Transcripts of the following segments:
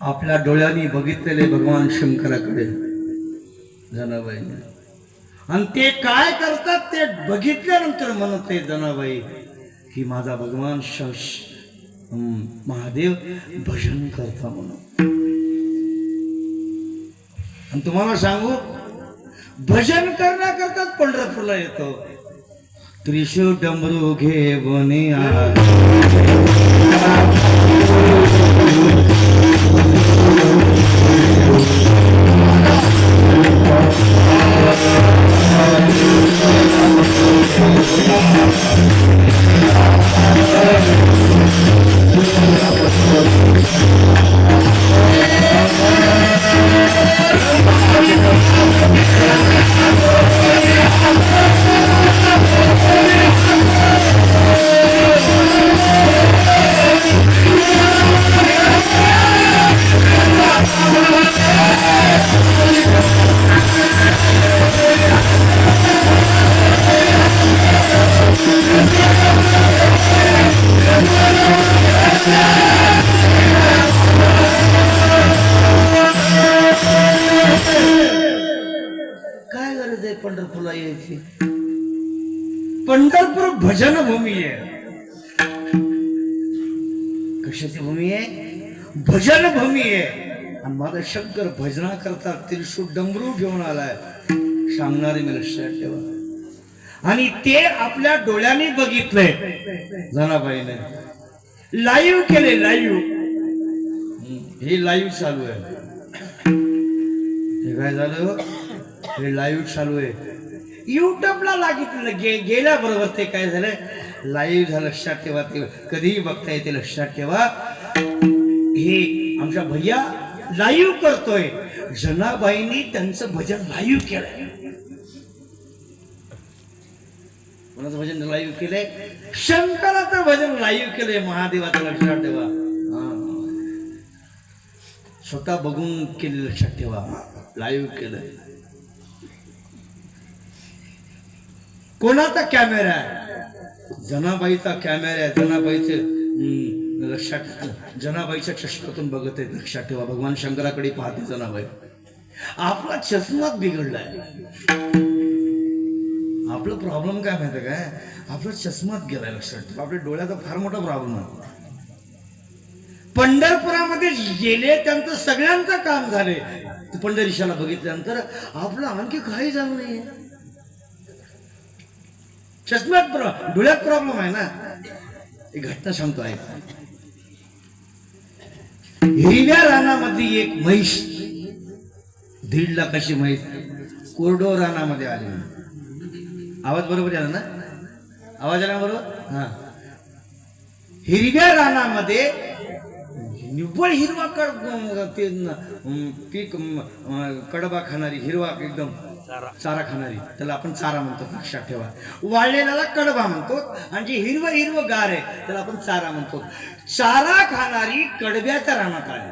आपल्या डोळ्यांनी बघितलेले भगवान शंकराकडे. जनाबाईने आणि ते काय करतात ते बघितल्यानंतर म्हणत आहे जनाबाई की माझा भगवान शश महादेव भजन करता म्हणून. आणि तुम्हाला सांगू भजन करण्याकरताच पंढरपूरला येतो. त्रिशू डमरू घे काय गरज आहे पंढरपूरला यायची? पंढरपूर भजन भूमी आहे. कशाची भूमी आहे? भजन भूमी आहे. आणि माझा शंकर भजना करता त्रिशू डमरू घेऊन आलाय. सांगणारे मी लक्षात ठेवा. आणि ते आपल्या डोळ्यांनी बघितलंय. जनाबाईने लाईव्ह केले लाईव्ह हे लाईव्ह चालू आहे. हे काय झालं? हे लाईव्ह चालू आहे. युट्यूबला लागितलं गे गेल्याबरोबर ते काय झालं लाईव्ह झालं लक्षात ठेवा. ते कधीही बघता येते लक्षात ठेवा. हे आमच्या भैया लाईव्ह करतोय. जनाबाईंनी त्यांचं भजन लाईव्ह केलंय. कोणाचं भजन लाईव्ह केलंय? शंकराचं भजन लाईव्ह केलंय महादेवाचं लक्षात ठेवा. स्वतः बघून केले लक्षात ठेवा. लाईव्ह केलंय. कोणाचा कॅमेरा आहे? जनाबाईचा कॅमेरा आहे. जनाबाईचे लक्षात जनाबाईच्या चष्मातून बघत आहे लक्षात ठेवा. भगवान शंकराकडे पाहते जनाबाई. आपला चष्माच बिघडलाय. आपलं प्रॉब्लेम काय माहिती काय? आपला चष्माच गेलाय लक्षात ठेवा. आपल्या डोळ्याचा फार मोठा प्रॉब्लेम आहे. पंढरपुरामध्ये गेले त्यांचं सगळ्यांचं काम झाले. पंढरीशाला बघितल्यानंतर आपलं आणखी काही झालं नाही चष्म्यात प्र- डोळ्यात प्रॉब्लेम आहे ना. एक घटना सांगतो आहे हिरव्या रानामध्ये एक म्हैस. दीड लाखाची म्हैस. कोरडो रानामध्ये आली. आवाज बरोबर आला ना? आवाज आला बरोबर? हा. हिरव्या रानामध्ये निव्वळ हिरवा कड ते पीक कडबा खाणारी हिरवा एकदम चारा. खाणारी. त्याला आपण चारा म्हणतो लक्षात ठेवा. वाळलेल्याला कडबा म्हणतो आणि जे हिरवं हिरवं गार आहे त्याला आपण चारा म्हणतो. चारा खाणारी कडब्याच्या रानात आली.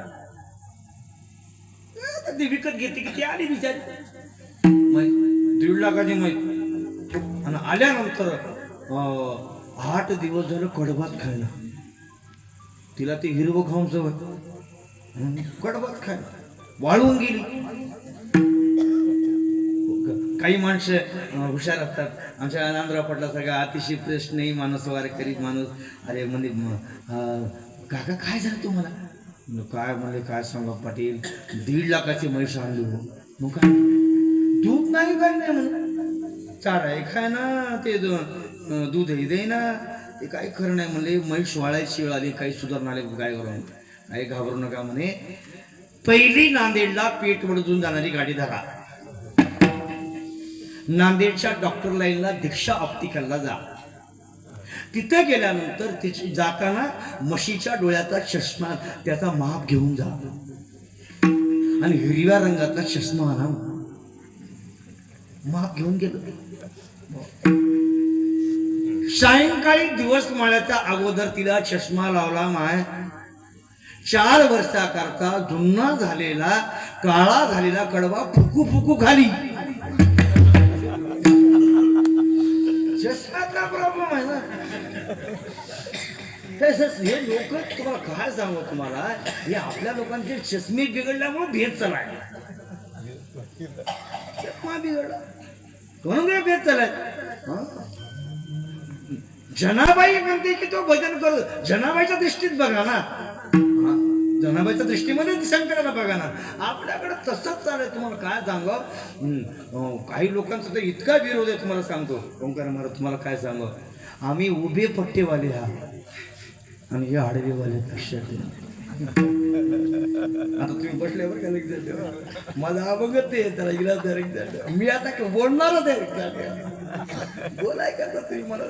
ती विकत घेते की ती आली बिचारी. मै दीड लाखाची माहिती आणि आल्यानंतर आठ दिवस झालं कडबात खायला. तिला ते हिरवं खाऊन सवय. कडबात खायला. वाळून गेली. काही माणसं हुशार असतात. आमच्या नांदराव पटला सगळा अतिशय प्रश्नही माणूस वारे करीत माणूस. अरे म्हणजे काका काय झालं तुम्हाला? काय म्हणले काय सांगा पाटील दीड लाखाची म्हैस आणली हो. मग काय? दूध नाही काय नाही म्हणलं. आहे खाय ना ते दूध आहे दूधही दे ना. ते काही खरं नाही म्हणले म्हैस वाळायची वेळ आली काही सुधारणा आले काय करू काही घाबरू नका म्हणे. पहिली नांदेडला पेट वडजून जाणारी गाडी धरा. नांदेडच्या डॉक्टर लाईनला दीक्षा ऑप्टिकलला जा. तिथे गेल्यानंतर तिची जाताना म्हशीच्या डोळ्याचा चष्मा त्याचा माप घेऊन जा. आणि हिरव्या रंगाचा चष्मा आणा. माप घेऊन गेलो. सायंकाळी दिवस माळ्याच्या अगोदर तिला चष्मा लावला माय. चार वर्षाकरता जुन्ना झालेला काळा झालेला कडवा फुकू फुकू खाली. चष्म्याचा प्रॉब्लेम आहे ना? तसंच हे लोक तुम्हाला काय सांगू तुम्हाला? हे आपल्या लोकांचे चष्मे बिघडल्यामुळे भेद चालाय चष्मा बिघडला. म्हणून काय भेद चालाय जनाबाई म्हणते की तो भजन करतो जनाबाईच्या दृष्टीत बघा ना. जनाबाईच्या दृष्टीमध्ये ना बघा ना आपल्याकडे तसंच आहे तुम्हाला काय सांगा काही लोकांचा तर इतका विरोध आहे तुम्हाला सांगतो. ओंकार महाराज तुम्हाला काय सांगा आम्ही उभे पट्टेवाले हा आणि हे आडवेवाले लक्षात आता तुम्ही बसल्यावर का लक्षात माझा अवगत आहे त्याला इलाज द्या लक्षात मी आता बोलणारच आहे लक्षात बोलाय का तुम्ही? मला